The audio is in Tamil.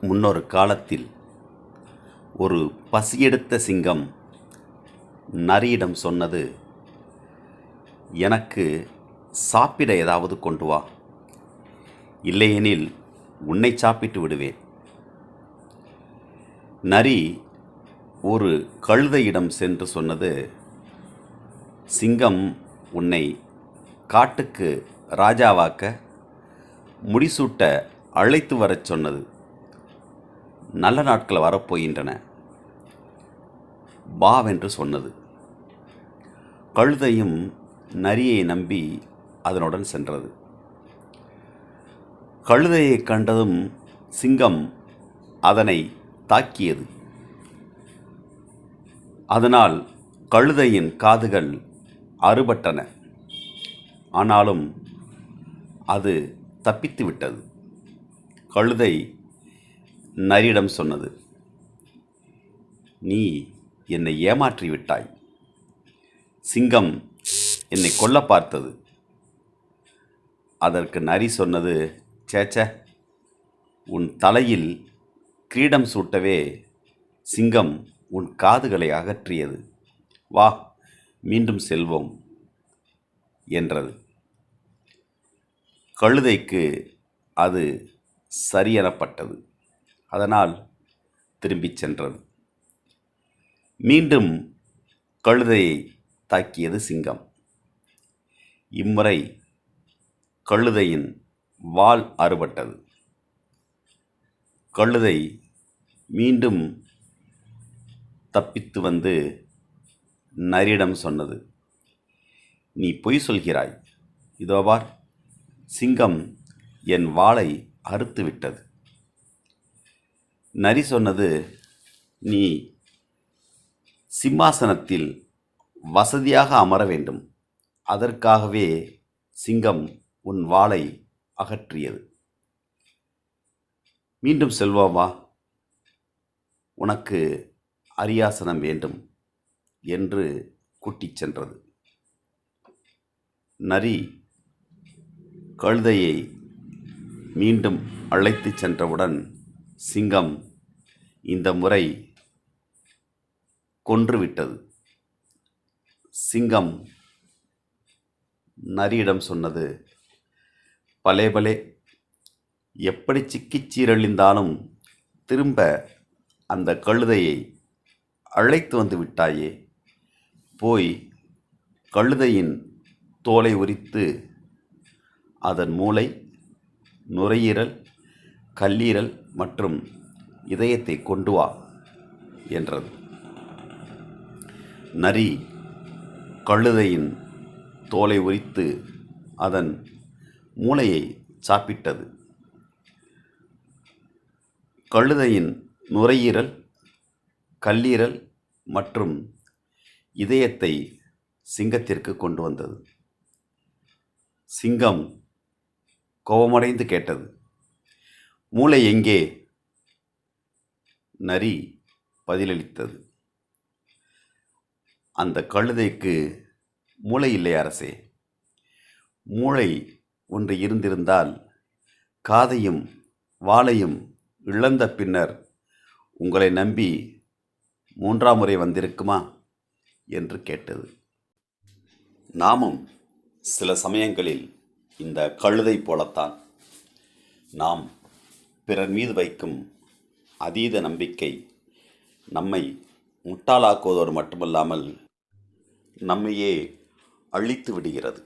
முன்னொரு காலத்தில் ஒரு பசியெடுத்த சிங்கம் நரியிடம் சொன்னது எனக்கு சாப்பிட ஏதாவது கொண்டு வா. இல்லையெனில் உன்னை சாப்பிட்டு விடுவேன். நரி ஒரு கழுதையிடம் சென்று சொன்னது சிங்கம் உன்னை காட்டுக்கு ராஜாவாக்க முடிசூட்ட அழைத்து வரச் சொன்னது. நல்ல நாட்கள் வரப்போகின்றன. பாவென்று சொன்னது. கழுதையும் நரியை நம்பி அதனுடன் சென்றது. கழுதையை கண்டதும் சிங்கம் அதனை தாக்கியது. அதனால் கழுதையின் காதுகள் அறுபட்டன. ஆனாலும் அது தப்பித்து விட்டது கழுதை நரியிடம் சொன்னது நீ என்னை ஏமாற்றி விட்டாய். சிங்கம் என்னை கொல்ல பார்த்தது. அதற்கு நரி சொன்னது சேச்ச உன் தலையில் கிரீடம் சூட்டவே சிங்கம் உன் காதுகளை அகற்றியது. வா மீண்டும் செல்வோம் என்றது. கழுதைக்கு அது சரியெனப்பட்டது. அதனால் திரும்பிச் சென்றது. மீண்டும் கழுதையை தாக்கியது சிங்கம். இம்முறை கழுதையின் வால் அறுபட்டது. கழுதை மீண்டும் தப்பித்து வந்து நரிடம் சொன்னது நீ பொய் சொல்கிறாய். இதோவார் சிங்கம் என் வாளை அறுத்து விட்டது நரி சொன்னது நீ சிம்மாசனத்தில் வசதியாக அமர வேண்டும். அதற்காகவே சிங்கம் உன் வாளை அகற்றியது. மீண்டும் செல்வோமா உனக்கு அரியாசனம் வேண்டும் என்று கூட்டிச் சென்றது. நரி கழுதையை மீண்டும் அழைத்துச் சென்றவுடன் சிங்கம் இந்த முறை கொன்றுவிட்டது. சிங்கம் நரியிடம் சொன்னது பலே பலே எப்படி சிக்கிச் சீரழிந்தாலும் திரும்ப அந்த கழுதையை அழைத்து வந்து விட்டாயே. போய் கழுதையின் தோலை உரித்து அதன் மூளை நுரையீரல் கல்லீரல் மற்றும் இதயத்தை கொண்டு வா என்றது. நரி கழுதையின் தோலை உரித்து அதன் மூளையை சாப்பிட்டது. கழுதையின் நுரையீரல் கல்லீரல் மற்றும் இதயத்தை சிங்கத்திற்கு கொண்டு வந்தது. சிங்கம் கோபமடைந்து கேட்டது. மூளை எங்கே? நரி பதிலளித்தது. அந்த கழுதைக்கு மூளை இல்லை அரசே. மூளை ஒன்று இருந்திருந்தால் காதையும் வாளையும் இழந்த பின்னர் உங்களை நம்பி மூன்றாம் முறை வந்திருக்குமா? என்று கேட்டது. நாமும் சில சமயங்களில் இந்த கழுதை போலத்தான். நாம் பிறர் மீது வைக்கும் அதீத நம்பிக்கை நம்மை முட்டாளாக்குவதோடு மட்டுமல்லாமல் நம்மையே அழித்து விடுகிறது.